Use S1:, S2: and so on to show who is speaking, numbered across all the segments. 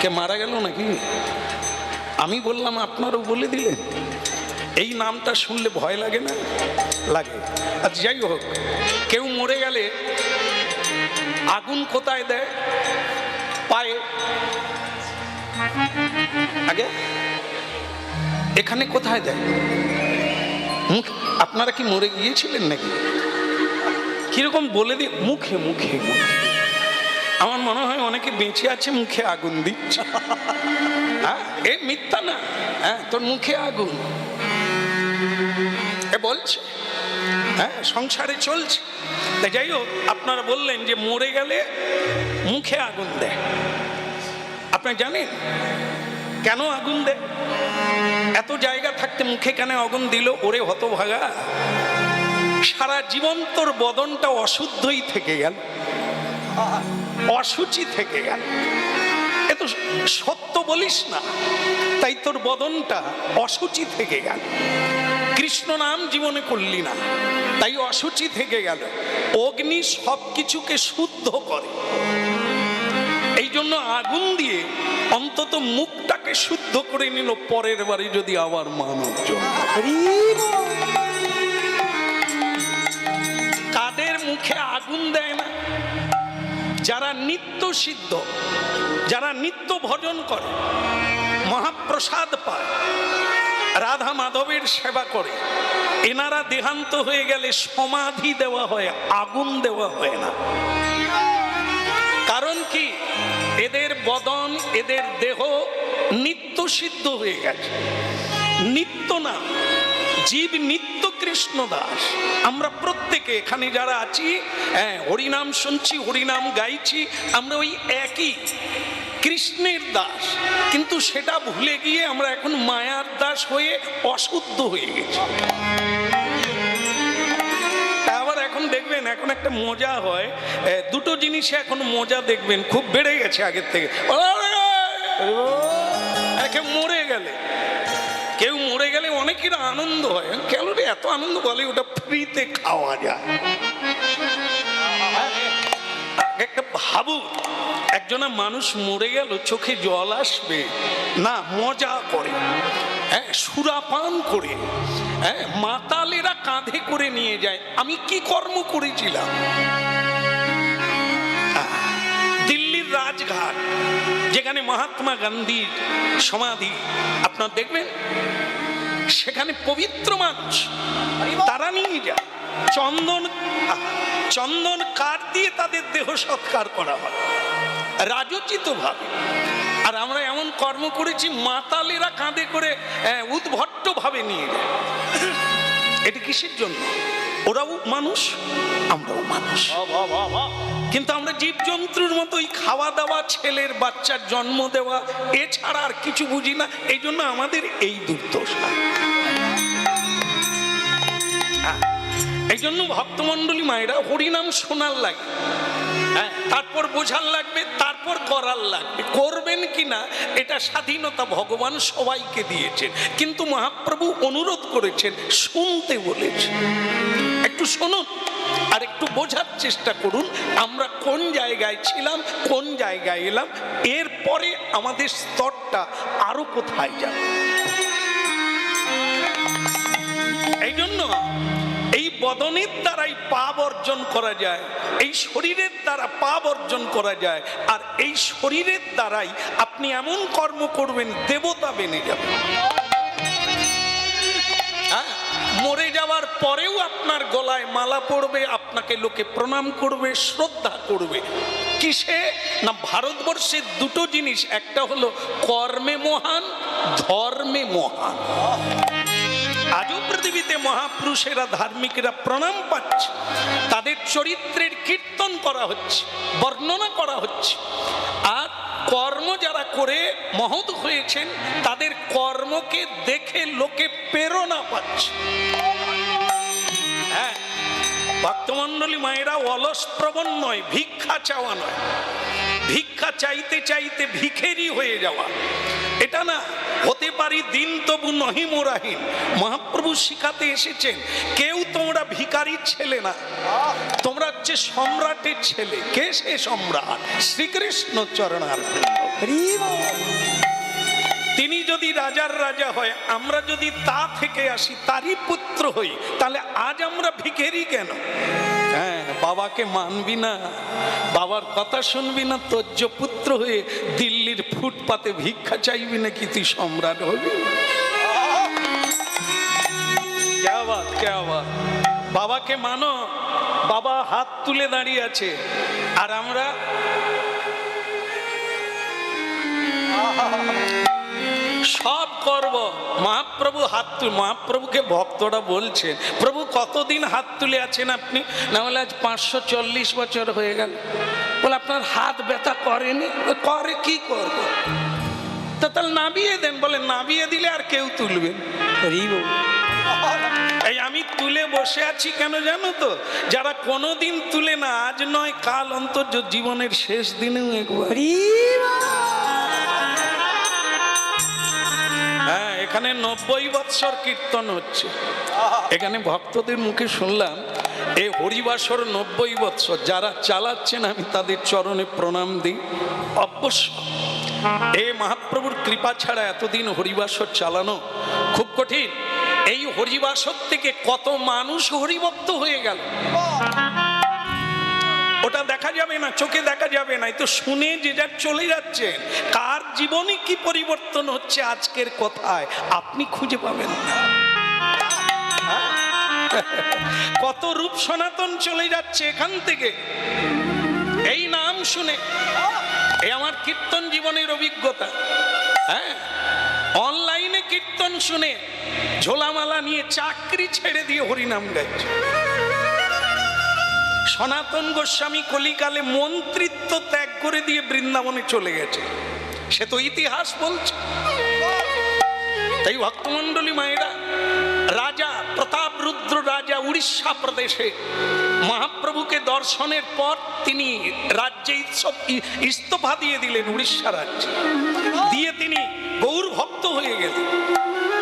S1: কে মারা গেল নাকি? আমি বললাম, আপনারও বলে দিলেন। এই নামটা শুনলে ভয় লাগে না? লাগে। আর যাই হোক, কেউ মরে গেলে আগুন কোথায় দেয়? পায়ে। আগে? এখানে কোথায় দেয়? মুখ, আপনারা কি মরে গিয়েছিলেন নাকি? কীরকম বলে দি মুখে মুখে মুখে। আমার মনে হয় অনেকে বেঁচে আছে, মুখে আগুন দিচ্ছে। হ্যাঁ? এ মিথ্যা না। হ্যাঁ তোর মুখে আগুন। এ বলছে। হ্যাঁ সংসারে চলছে। তা যাই হোক, আপনারা বললেন যে মরে গেলে মুখে আগুন দেয়। আপনি জানেন কেন আগুন দেয়? এত জায়গা থাকতে মুখে কেন আগুন দিল? ওরে হতভাগা। সারা জীবন তোর বদনটা অশুদ্ধই থেকে গেল। অসুচি থেকে গেল। এ তো সত্য বলিস না। তাই তোর বদনটা অসুচি থেকে গেল। কৃষ্ণ নাম জীবনে করলি না। তাই অসুচি থেকে গেল। অগ্নি সব কিছুকে শুদ্ধ করে। এই জন্য আগুন দিয়ে অন্তত মুখটাকে শুদ্ধ করে নিল। পরের বারে যদি আবার মানব কাদের মুখে আগুন দেয় না? যারা নিত্য সিদ্ধ, যারা নিত্য ভজন করে, মহাপ্রসাদ পায়, রাধা মাধবের সেবা করে, এনারা দেহান্ত হয়ে গেলে সমাধি দেওয়া হয়, আগুন দেওয়া হয় না। কারণ কি? এদের বদন, এদের দেহ নিত্য সিদ্ধ হয়ে গেছে। নিত্য না, জীব নিত্য কৃষ্ণ দাস আমরা প্রত্যেকে এখানে যারা আছি হ্যাঁ হরিনাম শুনছি, হরিনাম গাইছি, আমরা ওই একই কৃষ্ণের দাস। কিন্তু সেটা ভুলে গিয়ে আমরা এখন মায়ার দাস হয়ে অশুদ্ধ হয়ে গেছি। দেখবেন, এখন একটা মজা হয়। দুটো জিনিসে এখন মজা দেখবেন, খুব বেড়ে গেছে আগের থেকে। মরে গেলে। কেউ মরে গেলে অনেকের আনন্দ হয়। এত আনন্দ বলে ওটা ফ্রিতে খাওয়া যায়। একটা ভাবু একজনা মানুষ মরে গেল, চোখে জল আসবে, না মজা করে হ্যাঁ সুরাপান করে হ্যাঁ মাতালেরা কাঁধে করে নিয়ে যায়। আমি কি কর্ম করেছিলাম? দিল্লির রাজঘাট, যেখানে মহাত্মা গান্ধীর সমাধি, আপনার দেখবেন? সেখানে পবিত্র মাছ। তারা নিয়ে যায়। চন্দন চন্দন কাঠ দিয়ে তাদের দেহ সৎকার করা হয়। রাজোচিত ভাবে। আর আমরা এমন কর্ম করেছি, মাতালেরা কাঁধে করে উদ্ভট্ট ভাবে নিয়ে যায়। এটা কিসের জন্য? ওরাও মানুষ, আমরাও মানুষ। কিন্তু আমরা জীবজন্তুর মতোই খাওয়া দাওয়া ছেলের বাচ্চার জন্ম দেওয়া এছাড়া আর কিছু বুঝি না। এই জন্য আমাদের এই দুর্দশা। হ্যাঁ, এই জন্য ভক্তমন্ডলী মায়েরা হরিনাম শোনার লাগে। হ্যাঁ, তারপর বোঝার লাগবে তারপর করার লাগবে। করবেন কি না এটা স্বাধীনতা ভগবান সবাইকে দিয়েছেন। কিন্তু মহাপ্রভু অনুরোধ করেছেন শুনতে বলেছেন। একটু শুনুন আর একটু বোঝার চেষ্টা করুন, আমরা কোন জায়গায় ছিলাম, কোন জায়গায় এলাম, এরপরে আমাদের স্তরটা আরও কোথায় যাবে? এই জন্য এই বদনের দ্বারাই পাপ অর্জন করা যায়, এই শরীরের দ্বারা পাপ অর্জন করা যায়, আর এই শরীরের দ্বারাই আপনি এমন কর্ম করবেন, দেবতা বেনে যাবেন পরেও আপনার গলায় মালা পড়বে, আপনাকে লোকে প্রণাম করবে, শ্রদ্ধা করবে। কিসে? না, ভারতবর্ষের দুটো জিনিস। একটা হলো কর্মে মহান, ধর্মে মহান। আজও পৃথিবীতে মহাপুরুষেরা, ধার্মিকেরা প্রণাম পাচ্ছে। তাদের চরিত্রের কীর্তন করা হচ্ছে, বর্ণনা করা হচ্ছে। আর কর্ম যারা করে মহৎ হয়েছেন, তাদের কর্মকে দেখে লোকে প্রেরণা পাচ্ছে। ভক্তমণ্ডলী মায়েরা অলস প্রবণ নয় ভিক্ষা চাওয়া নয়। ভিক্ষা চাইতে চাইতে ভিখেরি হয়ে যাওয়া। এটা না হতে পারি দিন তবু নহি মোরাহীন। মহাপ্রভু শিখাতে এসেছেন কেউ তোমরা ভিখারির ছেলে না। তোমরা হচ্ছে সম্রাটের ছেলে। কে সে সম্রাট? শ্রীকৃষ্ণ চরণার তিনি যদি রাজার রাজা হয় আমরা যদি তা থেকে আসি তারই পুত্র হই, তাহলে আজ আমরা ভিখেরি কেন? হ্যাঁ বাবাকে মানবি না, বাবার কথা শুনবি না তজ্জ পুত্র হয়ে দিল্লির ফুটপাতে ভিক্ষা চাইবি নাকি তুই সম্রাট হবি? বাত? বাবাকে মানো, বাবা হাত তুলে দাঁড়িয়ে আছে, আর আমরা করব? মহাপ্রভু হাত তুল মহাপ্রভুকে ভক্তরা বলছেন, প্রভু, কতদিন হাত তুলে আছেন আপনি? না বলে, আজ পাঁচশো চল্লিশ বছর হয়ে গেল। বলে, আপনার হাত ব্যথা করেনি? করে কি করব? তা তাহলে নাবিয়ে দেন। বলে নাবিয়ে দিলে আর কেউ তুলবেন এই আমি তুলে বসে আছি কেন জানো তো? যারা কোনোদিন তুলে না, আজ নয়, কাল অন্তর জীবনের শেষ দিনেও একবার। এখানে নব্বই বৎসর কীর্তন হচ্ছে। এখানে ভক্তদের মুখে শুনলাম, এই হরিবাসর নব্বই বৎসর, যারা চালাচ্ছেন, আমি তাদের চরণে প্রণাম দিই। অবশ্য এ মহাপ্রভুর কৃপা ছাড়া এতদিন হরিবাসর চালানো খুব কঠিন। এই হরিবাসর থেকে কত মানুষ হরিভক্ত হয়ে গেল। দেখা যাবে না, চোখে দেখা যাবে না তো শুনে যে যার চলে যাচ্ছে, কার জীবনে কি পরিবর্তন হচ্ছে আজকের কথায় আপনি খুঁজে পাবেন না। হ্যাঁ? কত রূপ সনাতন চলে যাচ্ছে এখান থেকে। এই নাম শুনে এই আমার কীর্তন জীবনের অভিজ্ঞতা। হ্যাঁ? অনলাইনে কীর্তন শুনে ঝোলামালা নিয়ে চাকরি ছেড়ে দিয়ে হরিনাম গাইছে। সনাতন গোস্বামী কলিকালে মন্ত্রিত্ব ত্যাগ করে দিয়ে বৃন্দাবনে চলে গেছে। সে তো ইতিহাস বলছে। তাই ভক্তমণ্ডলী মায়েরা, রাজা প্রতাপ রুদ্র রাজা উড়িষ্যা প্রদেশে মহাপ্রভুকে দর্শনের পর তিনি রাজ্যে ইস্তফা দিয়ে দিলেন উড়িষ্যা রাজ্যে। দিয়ে তিনি গৌর ভক্ত হয়ে গেলেন।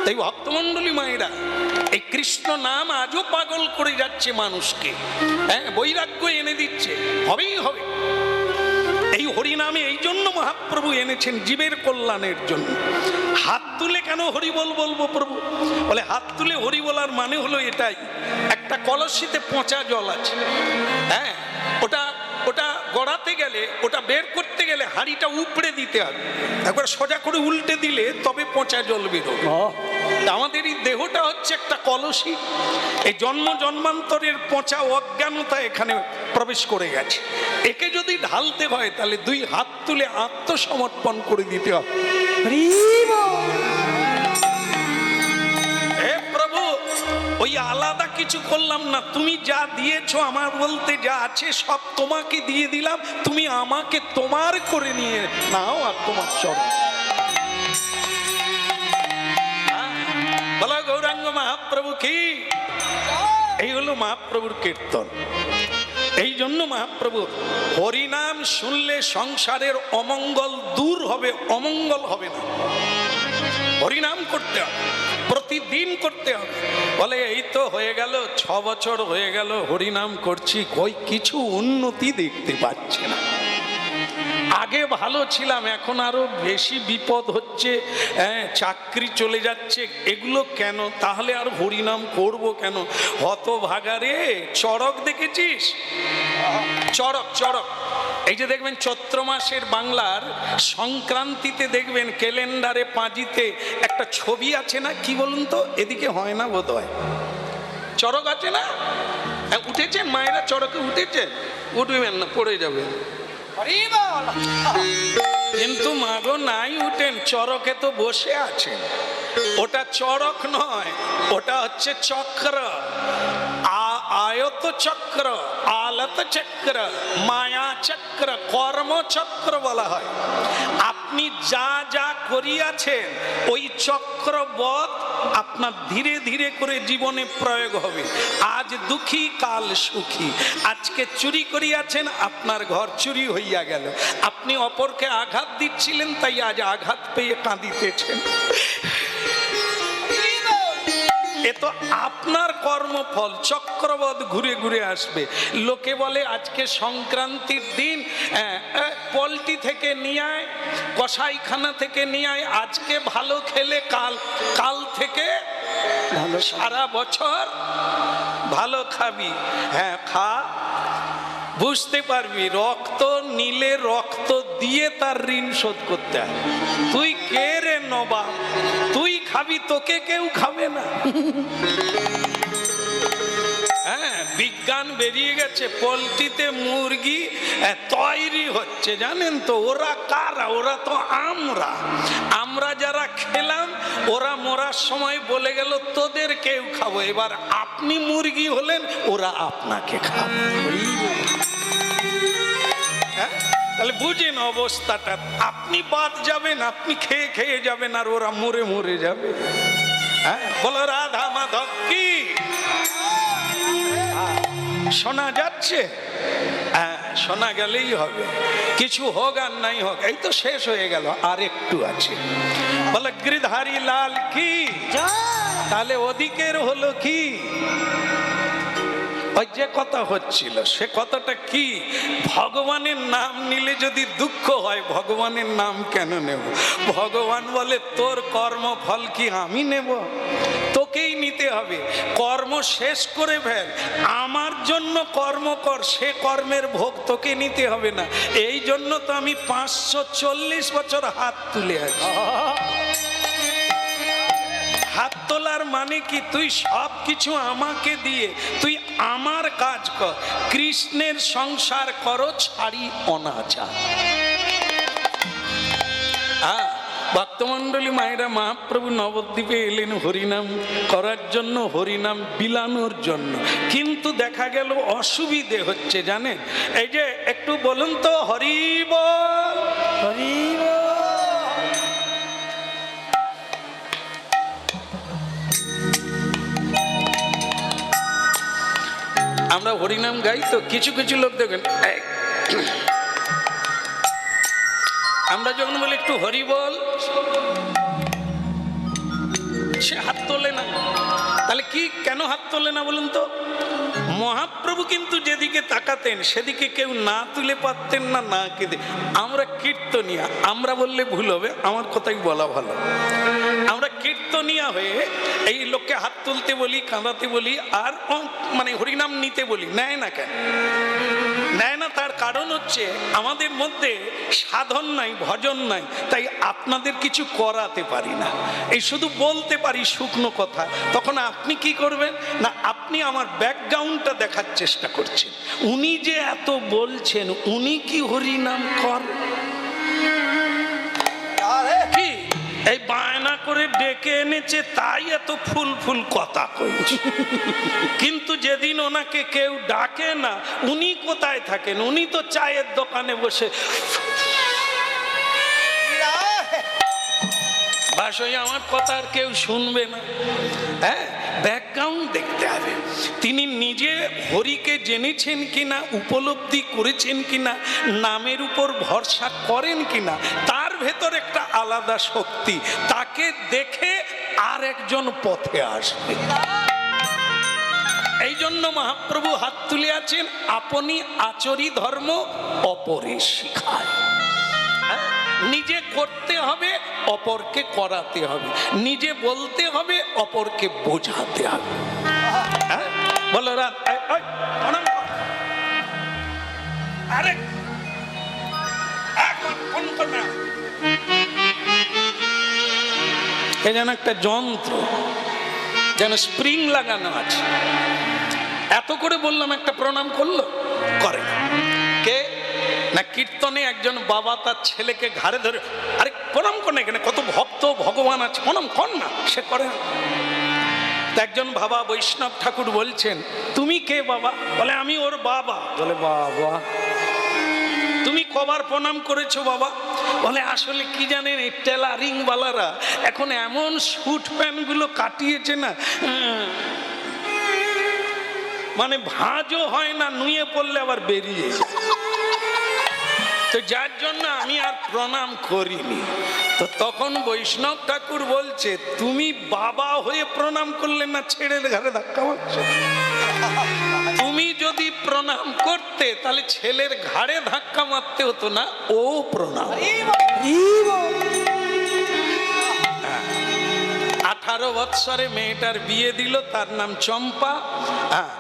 S1: তাই ভক্তমণ্ডলী মায়েরা, এই কৃষ্ণ নাম আজও পাগল করে যাচ্ছে মানুষকে। হ্যাঁ বৈরাগ্য এনে দিচ্ছে। হবেই হবে। এই হরিনামে এই জন্য মহাপ্রভু এনেছেন জীবের কল্যাণের জন্য। হাত তুলে কেন হরিবল বলব প্রভু? বলে হাত তুলে হরি বলার মানে হলো এটাই। একটা কলসিতে পচা জল আছে। হ্যাঁ ওটা গড়াতে গেলে ওটা বের করতে গেলে হাঁড়িটা উপড়ে দিতে হবে। একবার সোজা করে উল্টে দিলে তবে পচা জল বেরোবে। আমাদের এই দেহটা হচ্ছে একটা কলসি। এই জন্ম জন্মান্তরের পচা অজ্ঞানতা এখানে প্রবেশ করে গেছে। একে যদি ঢালতে হয় তাহলে দুই হাত তুলে আত্মসমর্পণ করে দিতে হবে। হে প্রভু ওই আলাদা কিছু করলাম না। তুমি যা দিয়েছ, আমার বলতে যা আছে, সব তোমাকে দিয়ে দিলাম। তুমি আমাকে তোমার করে নিয়ে নাও আর তোমার চরণ। বলো, গৌরাঙ্গ মহাপ্রভু কি? এই হলো মহাপ্রভুর কীর্তন। এই জন্য মহাপ্রভু হরিনাম শুনলে সংসারের অমঙ্গল দূর হবে, অমঙ্গল হবে না। হরিনাম করতে হবে। প্রতিদিন করতে হবে। বলে এই তো হয়ে গেল ছ বছর হয়ে গেল হরিনাম করছি কই কিছু উন্নতি দেখতে পাচ্ছে না। আগে ভালো ছিলাম এখন আরও বেশি বিপদ হচ্ছে হ্যাঁ, চাকরি চলে যাচ্ছে এগুলো কেন? তাহলে আর হরিনাম করব কেন? হত ভাগারে চড়ক দেখেছিস? চড়ক চড়ক। এই যে দেখবেন চৈত্র মাসের বাংলার সংক্রান্তিতে দেখবেন ক্যালেন্ডারে পাঁজিতে একটা ছবি আছে না? কি বলুন তো? এদিকে হয় না বোধ হয় চড়ক আছে না? হ্যাঁ, উঠেছেন? মায়েরা চড়কে উঠেছে? উঠবেন না পড়ে যাবেন কিন্তু মাগো নাই উঠেন চরকে তো বসে আছেন। ওটা চরক নয় ওটা হচ্ছে চক্র। আয়ত চক্র আলত চক্র মায়া চক্র কর্ম চক্র বলা হয় আপনি যা যা করিয়াছেন ওই চক্রবধ আপনার ধীরে ধীরে করে জীবনে প্রয়োগ হবে আজ দুঃখী কাল সুখী আজকে চুরি করিয়াছেন আপনার ঘর চুরি হইয়া গেল আপনি অপরকে আঘাত দিচ্ছিলেন তাই আজ আঘাত পেয়ে কাঁদিতেছেন এ তো আপনার কর্মফল চক্রবধ ঘুরে ঘুরে আসবে। লোকে বলে আজকে সংক্রান্তির দিন পল্টি থেকে নিয়ে আয় কসাইখানা থেকে নিয়ে আয় আজকে ভালো খেলে কাল কাল থেকে
S2: ভালো
S1: সারা বছর ভালো খাবি। হ্যাঁ খা। বুঝতে পারবি রক্ত নিলে রক্ত দিয়ে তার ঋণ শোধ করতে হয়। তুই কে রে নবাব? খাবি তোকে কেউ খাবে না। হ্যাঁ বিজ্ঞান বেরিয়ে গেছে, পোলট্রিতে মুরগি তৈরি হচ্ছে, জানেন তো, ওরা কারা? ওরা তো আমরা। আমরা যারা খেলাম, ওরা মরার সময় বলে গেল, তোদের কেউ খাব। এবার আপনি মুরগি হলেন, ওরা আপনাকে খাবে? তাহলে বুঝেন অবস্থাটা। আপনি বাদ যাবেন আপনি খেয়ে খেয়ে যাবেন আর ওরা মরে মরে যাবে। হ্যাঁ? বলো রাধা মাধব কি? শোনা যাচ্ছে? হ্যাঁ শোনা গেলেই হবে। কিছু হোক আর নাই হোক এই তো শেষ হয়ে গেল আর একটু আছে। বলে গৃধারি লাল কি? তাহলে ওদিকের হলো কি? ওই যে কথা হচ্ছিল, সে কথাটা কি? ভগবানের নাম নিলে যদি দুঃখ হয়, ভগবানের নাম কেন নেব? ভগবান বলে, তোর কর্মফল কি আমি নেব? তোকেই নিতে হবে। কর্ম শেষ করে ফেল। আমার জন্য কর্ম কর, সে কর্মের ভোগ তোকে নিতে হবে না। এই জন্য তো আমি পাঁচশো চল্লিশ বছর হাত তুলে আছি। হাত তোলার মানে কি? তুই সব কিছু আমাকে দিয়ে, তুই আমার কাজ কর। কৃষ্ণের সংসার করো, ছাড়ি অনাচার। হ্যাঁ ভক্তমণ্ডলী মায়েরা, মহাপ্রভু নবদ্বীপে এলেন হরিনাম করার জন্য, হরিনাম বিলানোর জন্য। কিন্তু দেখা গেল অসুবিধে হচ্ছে, জানেন? এই যে, একটু বলুন তো হরিব
S2: হরি
S1: আমরা হরিনাম গাই, তো কিছু কিছু লোক দেখবেন আমরা যখন বলি একটু হরি বল, সে হাত তোলে না। তাহলে কি কেন হাত তোলে না বলুন তো? মহাপ্রভু কিন্তু যেদিকে তাকাতেন, সেদিকে কেউ না তুলে পারতেন না না কেঁদে। আমরা কীর্তনিয়া, আমরা বললে ভুল হবে, আমার কথাই বলা ভালো। আমরা কীর্তনিয়া হয়ে এই লোককে হাত তুলতে বলি, কাঁদাতে বলি, আর মানে হরিনাম নিতে বলি। নেয় না কেন? নেয় না, তার কারণ হচ্ছে আমাদের মধ্যে সাধন নাই, ভজন নাই, তাই আপনাদের কিছু করাতে পারি না। এই শুধু বলতে পারি শুকনো কথা। তখন আপনি কি করবেন? না, আপনি আমার ব্যাকগ্রাউন্ডটা দেখার চেষ্টা করছেন। উনি যে এত বলছেন, উনি কি হরিনাম কর? এই বায়না করে ডেকে এনেছে, তাই এত ফুল ফুল কথা কইছে। কিন্তু যেদিন ওনাকে কেউ ডাকে না, উনি কোথায় থাকেন? উনি তো চায়ের দোকানে বসে। আমার কথা আর কেউ শুনবে না। হ্যাঁ ব্যাকগ্রাউন্ড দেখতে হবে। তিনি নিজে হরিকে জেনেছেন কিনা, উপলব্ধি করেছেন কিনা, নামের উপর ভরসা করেন কিনা তার ভেতর একটা আলাদা শক্তি, তাকে দেখে আর একজন পথে আসবে এই জন্য মহাপ্রভু হাত তুলে আছেন আপনি আচরি ধর্ম অপরে শিখায় হ্যাঁ? নিজে করতে হবে, অপরকে করাতে হবে নিজে বলতে হবে, অপরকে বোঝাতে হবে হ্যাঁ? বলো। আরে, এখন ফোন করবে না। এ যেন একটা যন্ত্র, যেন স্প্রিং লাগানো আছে। এত করে বললাম, একটা প্রণাম করল, করে। কে? না, কীর্তনে একজন বাবা তার ছেলেকে ঘাড়ে ধরে, আরে, প্রণাম কর এখানে, কত ভক্ত, ভগবান আছে, প্রণাম কর না, সে করে না। একজন বাবা বৈষ্ণব ঠাকুর বলছেন, তুমি কে বাবা? বলে, আমি ওর বাবা। বলে, বাবা। কবার প্রণাম করেছ বাবা। বলে, আসলে কি জানেন, এই টেলারিং বালারা এখন এমন স্যুট প্যান্টগুলো কাটিয়েছে না। মানে ভাঁজও হয় না, নুয়ে পড়লে আবার বেরিয়ে তো যার জন্য আমি আর প্রণাম করিনি। তো তখন বৈষ্ণব ঠাকুর বলছে, তুমি বাবা হয়ে প্রণাম করলে না ছেড়ের ঘরে ধাক্কা মারছো? প্রণাম করতে, তাহলে ছেলের ঘাড়ে ধাক্কা মারতে হতো না? ও প্রণাম। আঠারো বৎসরে মেয়েটার বিয়ে দিল, তার নাম চম্পা। হ্যাঁ।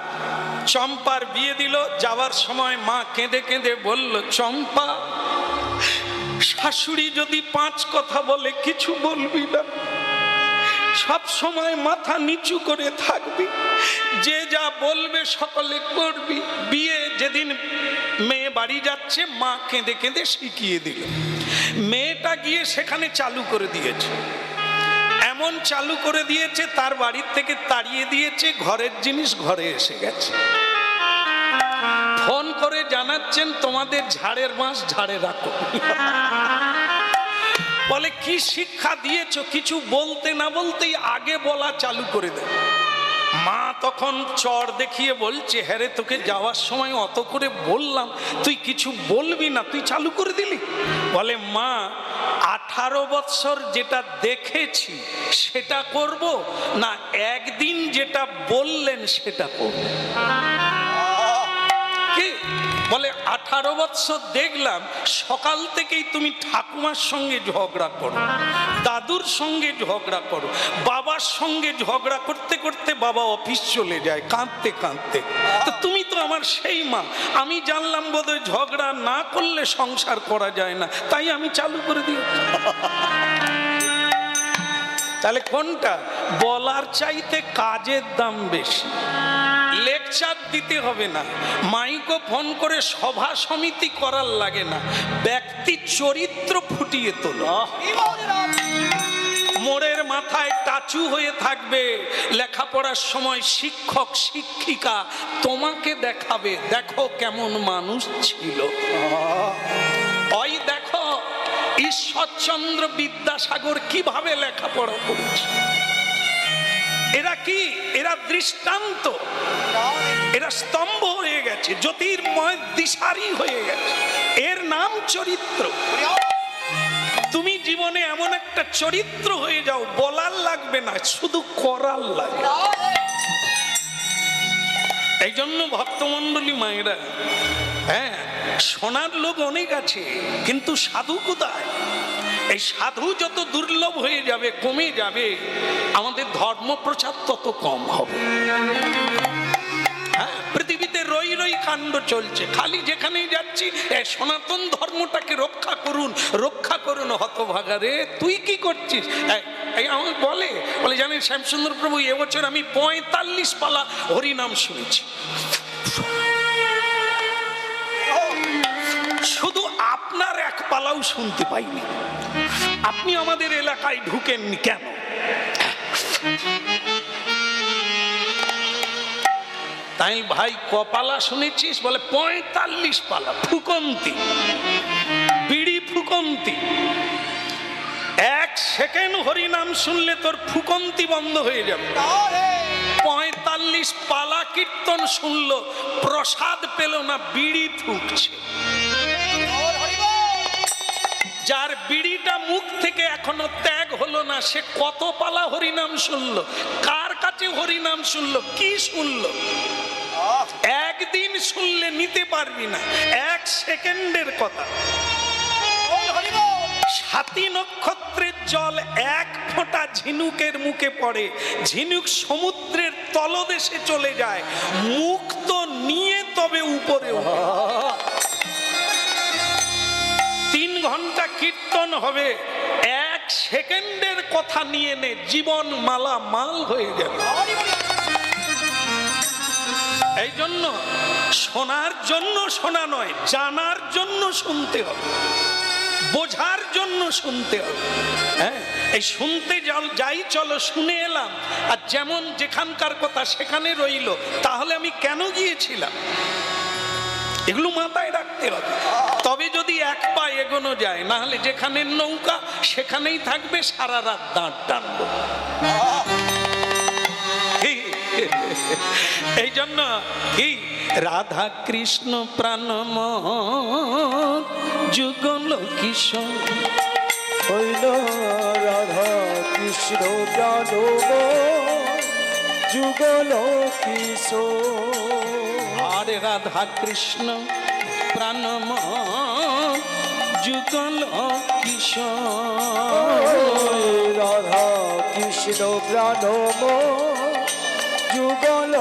S1: চম্পার বিয়ে দিল, যাওয়ার সময় মা কেঁদে কেঁদে বলল, চম্পা, শাশুড়ি যদি পাঁচ কথা বলে, কিছু বলবি না? সব সময় মাথা নিচু করে থাকবি। যে যা বলবে সকলে করবি। বিয়ে যেদিন মেয়ে বাড়ি যাচ্ছে, মা কেঁদে কেঁদে শিখিয়ে দিল। মেয়েটা গিয়ে সেখানে চালু করে দিয়েছে। এমন চালু করে দিয়েছে, তার বাড়ির থেকে তাড়িয়ে দিয়েছে, ঘরের জিনিস ঘরে এসে গেছে। ফোন করে জানাচ্ছেন, তোমাদের ঝাড়ের বাঁশ ঝাড়ে রাখো। বলে, কি শিক্ষা দিয়েছ? কিছু বলতে না বলতেই আগে বলা চালু করে দেয় মা তখন চর দেখিয়ে বলছে হ্যাঁ রে, তোকে যাওয়ার সময় অত করে বললাম, তুই কিছু বলবি না, তুই চালু করে দিলি? বলে, মা, আঠারো বৎসর যেটা দেখেছি সেটা করব না, একদিন যেটা বললেন সেটা করব। আঠারো বৎসর দেখলাম সকাল থেকেই তুমি ঠাকুমার সঙ্গে ঝগড়া করো, দাদুর সঙ্গে ঝগড়া করো, বাবার সঙ্গে ঝগড়া করতে করতে বাবা অফিস চলে যায়, কাঁদতে কাঁদতে। তো তুমি তো আমার সেই মা, আমি জানলাম বোধহয় ঝগড়া না করলে সংসার করা যায় না, তাই আমি চালু করে দিই। তাহলে কোনটা? বলার চাইতে কাজের দাম বেশি। লেকচার দিতে হবে না। মাইকো ফোন করে সভা সমিতি করার লাগে না। ব্যক্তি চরিত্র ফুটিয়ে তোলো। মোড়ের মাথায় টাচু হয়ে থাকবে। লেখাপড়ার সময় শিক্ষক, শিক্ষিকা তোমাকে দেখাবে। দেখো কেমন মানুষ ছিল। ওই দেখো ঈশ্বরচন্দ্র বিদ্যাসাগর কীভাবে লেখাপড়া করেছে। এরা কি? এরা দৃষ্টান্ত। এরা স্তম্ভ হয়ে গেছে, জ্যোতির্ময় দিশারি হয়ে গেছে। এর নাম চরিত্র। তুমি জীবনে এমন একটা চরিত্র হয়ে যাও, বলার লাগবে না, শুধু করার লাগে এই জন্য ভক্তমন্ডলী মায়েরা হ্যাঁ সোনার লোক অনেক আছে, কিন্তু সাধু কোথায়? এই সাধু যত দুর্লভ হয়ে যাবে কমে যাবে আমাদের ধর্ম প্রচার তত কম হবে। হ্যাঁ, পৃথিবীতে রই রই কাণ্ড চলছে খালি যেখানেই যাচ্ছি সনাতন ধর্মটাকে রক্ষা করুন রক্ষা করুন হতভাগারে তুই কি করছিস? আমাকে বলে বলে জানেন শ্যামসুন্দর প্রভু এবছর আমি পঁয়তাল্লিশ পালা হরিনাম শুনেছি। পালাও শুনতে পাইনি। আপনি আমাদের এলাকায় ঢুকেননি কেন? তাই ভাই, কপালা শুনেছিস? বলে, পঁয়তাল্লিশ পালা, ফুকন্তি। বিড়ি ফুকন্তি। এক সেকেন্ড হরিনাম শুনলে তোর ফুকন্তি বন্ধ হয়ে যাবে। পঁয়তাল্লিশ পালা কীর্তন শুনলো, প্রসাদ পেল না, বিড়ি ফুকছে। যার বিড়িটা মুখ থেকে এখনও ত্যাগ হলো না সে কত পালা হরিনাম শুনল কার কাছে হরিনাম শুনলো কি শুনলো? একদিন শুনলে নিতে পারবি না এক সেকেন্ডের কথা। সাতী নক্ষত্রের জল এক ফোঁটা ঝিনুকের মুখে পড়ে ঝিনুক সমুদ্রের তলদেশে চলে যায় মুখ তো নিয়ে তবে উপরে ওঠে। হবে। এক সেকেন্ডের কথা নিয়ে নে, জীবন মালা মাল হয়ে যাবে এই জন্য শোনার জন্য শোনা নয়, জানার জন্য শুনতে হবে। বোঝার জন্য শুনতে হবে। হ্যাঁ এই শুনতে যাই চলো, শুনে এলাম। আর যেমন যেখানকার কথা সেখানে রইল, তাহলে আমি কেন গিয়েছিলাম? এগুলো মাথায় রাখতে হবে। তবে যদি এক পা এগোনো যায় না হলে যেখানে নৌকা সেখানেই থাকবে সারা রাত দাঁড় টানবো। এই জন্য কি? রাধা কৃষ্ণ প্রাণম যুগল কিশোর।
S2: হইল রাধা কৃষ্ণ প্রাণ যুগল কিশোর।
S1: আরে রাধা কৃষ্ণ প্রাণম যুগল কিশোর
S2: রাধা কৃষ্ণ প্রাণ যুগল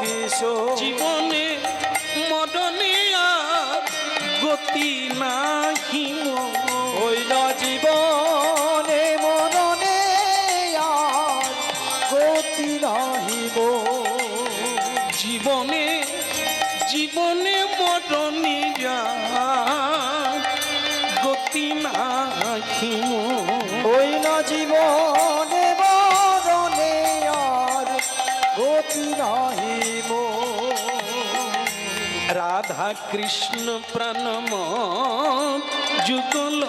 S2: কিশোর
S1: জীবনে মদনিয়া গতি নাহি মোর। কৃষ্ণ প্রাণম যুগল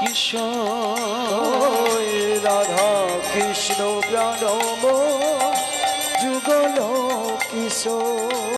S1: কিশোর।
S2: রাধা কৃষ্ণ প্রাণম যুগল কিশোর।